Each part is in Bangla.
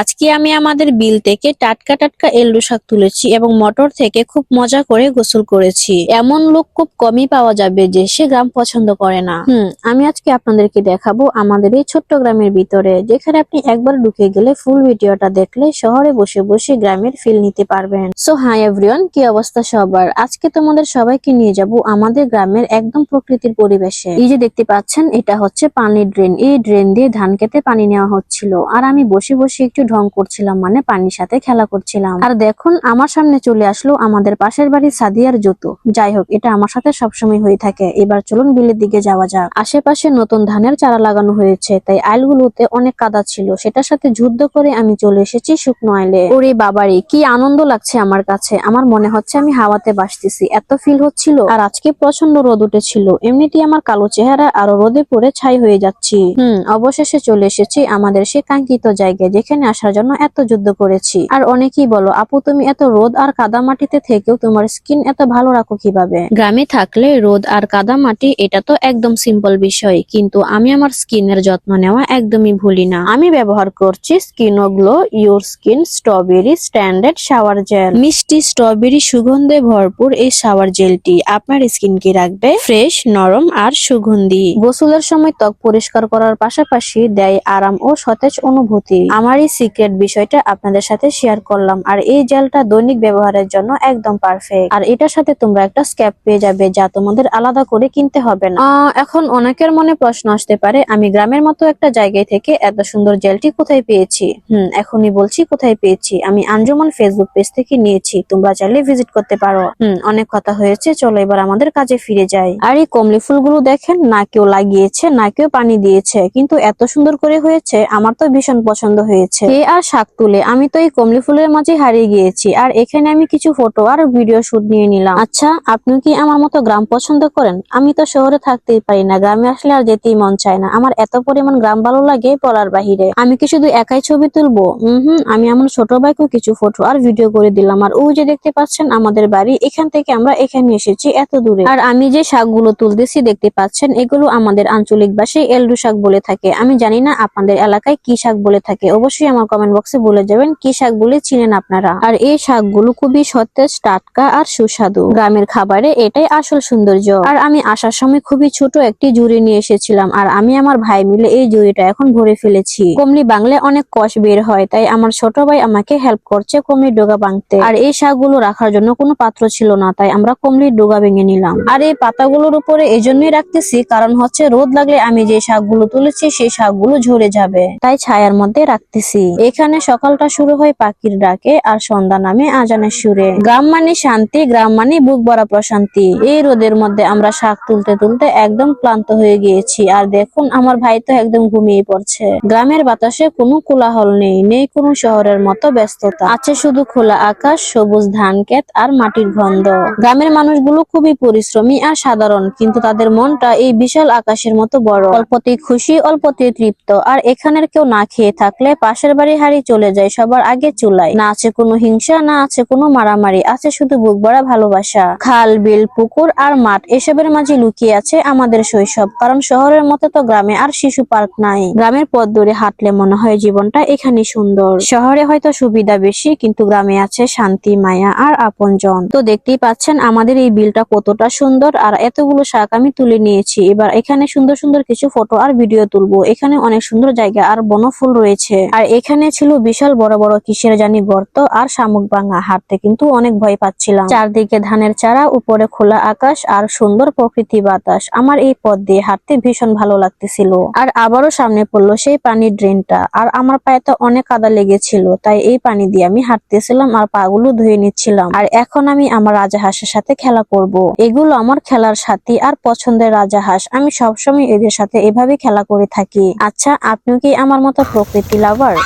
আজকে আমি আমাদের বিল থেকে টাটকা টাটকা এল্লু শাক তুলেছি এবং মটর থেকে খুব মজা করে গোসল করেছি। এমন লোক খুব কমই পাওয়া যাবে যে সে গ্রাম পছন্দ করে না। হুম, আমি আজকে আপনাদেরকে দেখাবো আমাদের এই ছোট্ট গ্রামের ভিতরে, যেখানে আপনি একবার ঢুকে গেলে ফুল ভিডিওটা দেখলে শহরে বসে বসে গ্রামের ফিল নিতে পারবেন। সো হাই এভরিওয়ান কি অবস্থা সবার? আজকে তোমাদের সবাইকে নিয়ে যাব আমাদের গ্রামের একদম প্রকৃতির পরিবেশে। এই যে দেখতে পাচ্ছেন, এটা হচ্ছে পানির ড্রেন এই ড্রেন দিয়ে ধান খেতে পানি নেওয়া হচ্ছিল। আর আমি বসে বসে একটু ঢং করছিলাম মানে পানির সাথে খেলা করছিলাম। আর দেখুন, আমার সামনে চলে আসলো আমাদের পাশের বাড়ি সাদিয়ার জুতো। যাই হোক, এটা আমার সাথে সবসময় হয়ে থাকে। এবার চলুন বিলের দিকে যাওয়া যাক। আশেপাশে নতুন ধানের চারা লাগানো হয়েছে, তাই আইলগুলোতে অনেক কাদা ছিল। সেটার সাথে যুদ্ধ করে আমি চলে এসেছি শুকনো আইলে। ওরে বাবারে, কি আনন্দ লাগছে আমার কাছে। আমার মনে হচ্ছে আমি হাওয়াতে বাসতেছি। এত ফিল হচ্ছিল। আর আজকে প্রচণ্ড রোদ উঠেছিল। এমনিতেই আমার কালো চেহারা আরও রোদে পড়ে ছাই হয়ে যাচ্ছি। হুম, অবশেষে চলে এসেছি আমাদের সে কাঙ্ক্ষিত জায়গায়, যেখানে আসার জন্য এত যুদ্ধ করেছি। আর অনেকেই বলো, আপু, তুমি এত রোদ আর কাদা মাটিতে থেকেও তোমার স্কিন এত ভালো রাখো কীভাবে? গ্রামে থাকলে রোদ আর কাদা মাটি, এটা তো একদম সিম্পল বিষয়। কিন্তু আমি আমার স্কিনের যত্ন নেওয়া একদমই ভুলি না। আমি ব্যবহার করছি skin glow your skin, strawberry, standard shower gel. মিষ্টি স্ট্রবেরি সুগন্ধে ভরপুর এই শাওয়ার জেলটি আপনার স্কিন স্কিনকে রাখবে ফ্রেশ, নরম আর সুগন্ধি। গোসলের সময় ত্বক পরিষ্কার করার পাশাপাশি দেয় আরাম ও সতেজ অনুভূতি। আমার সিক্রেট বিষয়টা আপনাদের সাথে শেয়ার করলাম। আর এই জেলটা দৈনিক ব্যবহারের জন্য একদম পারফেক্ট আর এটার সাথে তোমরা একটা স্ক্যাপ পেয়ে যাবে যা তোমাদের আলাদা করে কিনতে হবে না। এখন অনেকের মনে প্রশ্ন আসতে পারে, আমি গ্রামের মতো একটা জায়গায় থেকে এত সুন্দর জেলটি কোথায় পেয়েছি? হুম, এখনই বলছি কোথায় পেয়েছি। আমি আঞ্জুমান ফেসবুক পেজ থেকে নিয়েছি, তোমরা চাইলে ভিজিট করতে পারো। হুম, অনেক কথা হয়েছে, চলো এবার আমাদের কাজে ফিরে যাই। আর এই কমলি ফুলগুলো দেখেন, না কেউ লাগিয়েছে, না কেউ পানি দিয়েছে, কিন্তু এত সুন্দর করে হয়েছে, আমার তো ভীষণ পছন্দ হয়েছে। কে আর শাক তুলে? আমি তো এই কমলি ফুলের মাঝে হারিয়ে গিয়েছি। আর এখানে আমি কিছু ফটো আর ভিডিও শুট নিয়ে নিলাম। আচ্ছা আপনি কি আমার মতো গ্রাম পছন্দ করেন? আমি তো শহরে থাকতেই পারি না। গ্রামে আসলে আর যেতেই মন চায় না। আমার এত পরিমাণ গ্রাম ভালো লাগে বলার বাহিরে। আমি কি শুধু একাই ছবি তুলবো? হম, আমি আমার ছোট ভাইকেও কিছু ফটো আর ভিডিও করে দিলাম। আর ও যে দেখতে পাচ্ছেন আমাদের বাড়ি, এখান থেকে আমরা এখানে এসেছি এত দূরে। আর আমি যে শাকগুলো তুলতেছি দেখতে পাচ্ছেন, এগুলো আমাদের আঞ্চলিক ভাষায় এলডু শাক বলে থাকে। আমি জানি না আপনাদের এলাকায় কি শাক বলে থাকে। অবশ্যই আমার কমেন্ট বক্সে বলে যাবেন কি শাক বলে চিনেন আপনারা। আর এই শাকগুলো খুবই সতেজ, টাটকা আর সুস্বাদু। গ্রামের খাবারে এটাই আসল সৌন্দর্য। আর আমি আসার সময় খুবই ছোট একটি জুড়ি নিয়ে এসেছিলাম আর আমি আমার ভাই মিলে এই জুড়িটা এখন ভরে ফেলেছি। কমলি বাংলে অনেক কষ বের হয়, তাই আমার ছোট ভাই আমাকে হেল্প করছে কমলির ডোগা ভাঙতে। আর এই শাকগুলো রাখার জন্য কোনো পাত্র ছিল না, তাই আমরা কমলির ডোগা ভেঙে নিলাম। আর এই পাতাগুলোর উপরে এই জন্যই রাখতেছি, কারণ হচ্ছে রোদ লাগলে আমি যে শাকগুলো তুলেছি, সেই শাকগুলো ঝরে যাবে। তাই ছায়ার মধ্যে রাখতেছি। এখানে সকালটা শুরু হয় পাখির ডাকে আর সন্ধ্যা নামে আজানের সুরে। গ্রাম মানে শান্তি, গ্রাম মানে বুক ভরা প্রশান্তি। এই রোদের মধ্যে আমরা শাক তুলতে তুলতে একদম ক্লান্ত হয়ে গিয়েছি আর দেখুন আমার ভাই তো একদম ঘুমিয়ে পড়ছে। গ্রামের বাতাসে কোনো কোলাহল নেই নেই কোনো শহরের মতো ব্যস্ততা। আছে শুধু খোলা আকাশ, সবুজ ধান ক্ষেত আর মাটির গন্ধ। গ্রামের মানুষগুলো খুবই পরিশ্রমী আর সাধারণ, কিন্তু তাদের মনটা এই বিশাল আকাশের মতো বড়। অল্পতেই খুশি, অল্পতেই তৃপ্ত, আর এখানের কেউ না খেয়ে থাকলে পাশের বাড়ি হারি চলে যায়, সবার আগে চুলায় না আছে কোনো হিংসা, না আছে কোনো মারামারি, আছে শুধু বুক ভরা ভালোবাসা। খাল, বিল, পুকুর আর মাঠ, এসবের মাঝে লুকিয়ে আছে আমাদের শৈশব। কারণ শহরের মতো তো গ্রামে আর শিশু পার্ক নাই। গ্রামের পথ ধরে হাঁটলে মনে হয় জীবনটা এখানে সুন্দর। শহরে হয়তো সুবিধা বেশি, কিন্তু গ্রামে আছে শান্তি, মায়া আর আপনজন। তো দেখতেই পাচ্ছেন আমাদের এই বিলটা কতটা সুন্দর, আর এতগুলো শাক আমি তুলে নিয়েছি। এবার এখানে সুন্দর সুন্দর কিছু ফটো আর ভিডিও তুলবো। এখানে অনেক সুন্দর জায়গা আর বনফুল রয়েছে। আর এখানে ছিল বিশাল বড় বড় কিসের জানি গর্ত আর শামুক ভাঙা। হাঁটতে কিন্তু অনেক ভয় পাচ্ছিলাম। চারদিকে ধানের চারা, উপরে খোলা আকাশ আর সুন্দর প্রকৃতি বাতাস। আমার এই পথ দিয়ে হাঁটতে ভীষণ ভালো লাগতেছিল। আর আবারও সামনে পড়ল সেই পানির ড্রেনটা। আর আমার পায়ে তো অনেক কাদা লেগেছিল, তাই এই পানি দিয়ে আমি হাঁটতেছিলাম আর পাগুলো ধুয়ে নিচ্ছিলাম। আর এখন আমি আমার রাজাহাঁসের সাথে খেলা করব। এগুলো আমার খেলার সাথী আর পছন্দের রাজাহাঁস আমি সবসময় এদের সাথে এভাবে খেলা করে থাকি। আচ্ছা আপনিও কি আমার মতো প্রকৃতি লাভার?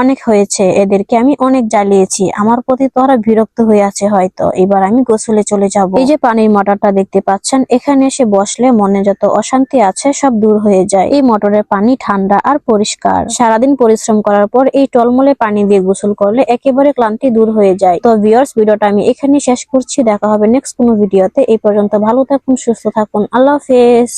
অনেক হয়েছে, এদেরকে আমি অনেক জ্বালিয়েছি। আমার প্রতি তোরা বিরক্ত হয়ে আছে হয়তো। এবার আমি গোসলে চলে যাব। এই যে পানির মোটরটা দেখতে পাচ্ছেন, এখানে এসে বসলে মনে যত অশান্তি আছে সব দূর হয়ে যায়। এই মোটরের পানি ঠান্ডা আর পরিষ্কার। সারাদিন পরিশ্রম করার পর এই টলমলে পানি দিয়ে গোসল করলে একেবারে ক্লান্তি দূর হয়ে যায়। তো ভিউয়ার্স ভিডিওটা আমি এখানে শেষ করছি। দেখা হবে নেক্সট কোনো ভিডিওতে এই পর্যন্ত ভালো থাকুন, সুস্থ থাকুন। আল্লাহ হাফেজ।